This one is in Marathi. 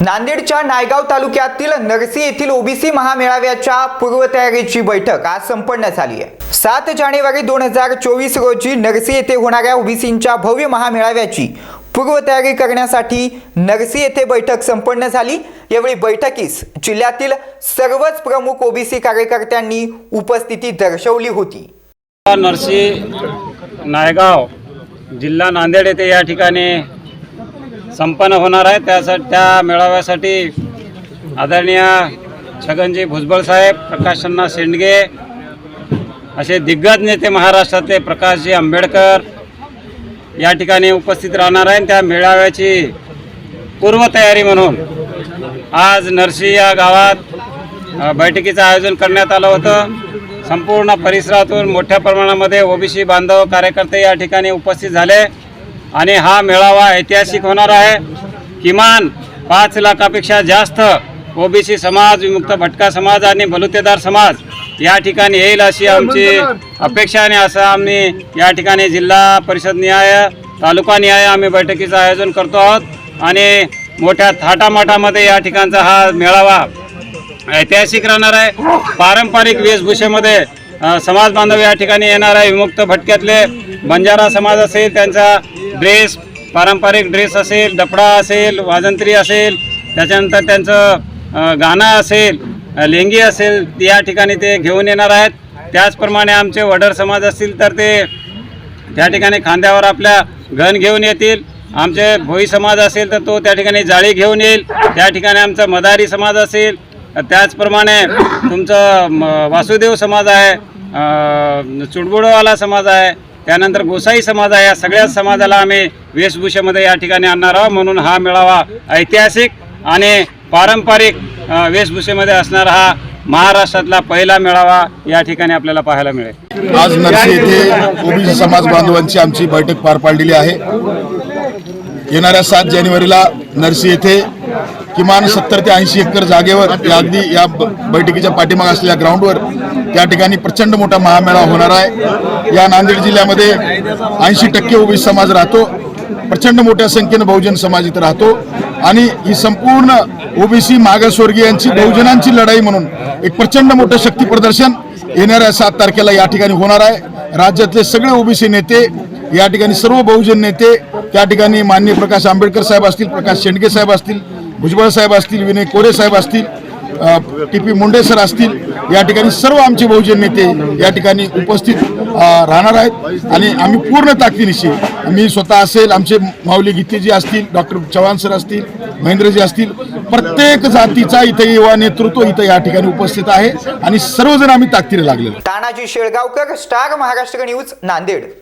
नांदेडच्या नायगाव तालुक्यातील नरसी येथील ओबीसी महामेळाव्याच्या पूर्वतयारीची बैठक आज संपन्न झाली आहे. सात जानेवारी दोन हजार चोवीस रोजी नरसी येथे होणाऱ्या ओबीसींच्या भव्य महामेळाव्याची पूर्वतयारी करण्यासाठी नरसी येथे बैठक संपन्न झाली. यावेळी बैठकीस जिल्ह्यातील सर्वच प्रमुख ओबीसी कार्यकर्त्यांनी उपस्थिती दर्शवली होती. नरसी नायगाव जिल्हा नांदेड येथे या ठिकाणी संपन्न होणार आहे. त्यासाठी त्या मेळाव्यासाठी आदरणीय छगनजी भुजबळ साहेब प्रकाशन्ना शेंडगे असे दिग्गज नेते महाराष्ट्रातले प्रकाशजी आंबेडकर या ठिकाणी उपस्थित राहणार आहे त्या मेळाव्याची पूर्वतयारी म्हणून आज नरसी या गावात बैठकीचं आयोजन करण्यात आलं होतं. संपूर्ण परिसरातून मोठ्या प्रमाणामध्ये ओबीसी बांधव कार्यकर्ते या ठिकाणी उपस्थित झाले. आणि हा मेळावा ऐतिहासिक होणार आहे. किमान पाच लाखापेक्षा जास्त ओबीसी समाज विमुक्त भटका समाज आणि बलुतेदार समाज या ठिकाणी येईल अशी आमची अपेक्षा आणि असं आम्ही या ठिकाणी जिल्हा परिषद निहाय तालुका निहाय आम्ही बैठकीचं आयोजन करतो आहोत. आणि मोठ्या थाटामाटामध्ये या ठिकाणचा हा मेळावा ऐतिहासिक राहणार आहे. पारंपरिक वेशभूषेमध्ये समाज बांधव या ठिकाणी येणार आहे. विमुक्त भटक्यातले बंजारा समाज असेल त्यांचा ड्रेस पारंपरिक ड्रेस असेल डफडा असेल वाजंत्री असेल त्याच्यानंतर त्यांचं गाणं असेल लेंगी असेल या ठिकाणी ते घेऊन येणार आहेत. त्याचप्रमाणे आमचे वडर समाज असतील तर ते त्या ठिकाणी खांद्यावर आपल्या गण घेऊन येतील. आमचे भोई समाज असेल तर तो त्या ठिकाणी जाळी घेऊन येईल. त्या ठिकाणी आमचा मदारी समाज असेल. त्याचप्रमाणे तुमचं म, वासुदेव समाज आहे. चुडबुडवाला समाज आहे. त्यानंतर गोसाई समाज आहे. या सगळ्याच समाजाला आम्ही वेशभूषेमध्ये या ठिकाणी आणणार आहोत. म्हणून हा मेळावा ऐतिहासिक आणि पारंपरिक वेशभूषेमध्ये असणारा हा महाराष्ट्रातला पहिला मेळावा या ठिकाणी आपल्याला पाहायला मिळेल. आज नरसी येथे ओबीसी समाज बांधवांची आमची बैठक पार पाडलेली आहे. येणाऱ्या सात जानेवारीला नरसी येथे किमान सत्तर ते ऐंशी एकर जागेवर या अगदी या ब- बैठकीच्या पाठीमाग असलेल्या ग्राउंडवर त्या ठिकाणी प्रचंड मोठा महामेळावा होणार आहे. या नांदेड जिल्ह्यामध्ये ऐंशी टक्के ओबीसी समाज राहतो. प्रचंड मोठ्या संख्येनं बहुजन समाज इथं राहतो. आणि ही संपूर्ण ओबीसी मागासवर्गीयांची बहुजनांची लढाई म्हणून एक प्रचंड मोठं शक्ती प्रदर्शन येणाऱ्या सात तारखेला या ठिकाणी होणार आहे. राज्यातले सगळे ओबीसी नेते या ठिकाणी सर्व बहुजन नेते त्या ठिकाणी माननीय प्रकाश आंबेडकर साहेब असतील प्रकाश शेंडगे साहेब असतील भुजबळ साहेब असतील विनय कोरे साहेब असतील टी पी मुंडे सर असतील या ठिकाणी सर्व आमचे बहुजन नेते या ठिकाणी उपस्थित राहणार आहेत. आणि आम्ही पूर्ण ताकदीनिशी मी स्वतः असेल आमचे माऊली गीतेजी असतील डॉक्टर चव्हाण सर असतील महेंद्रजी असतील प्रत्येक जातीचा इथे युवा नेतृत्व इथं या ठिकाणी उपस्थित आहे. आणि सर्वजण आम्ही ताकदीने लागलेलो तानाजी शेळगावकर स्टार महाराष्ट्र न्यूज नांदेड.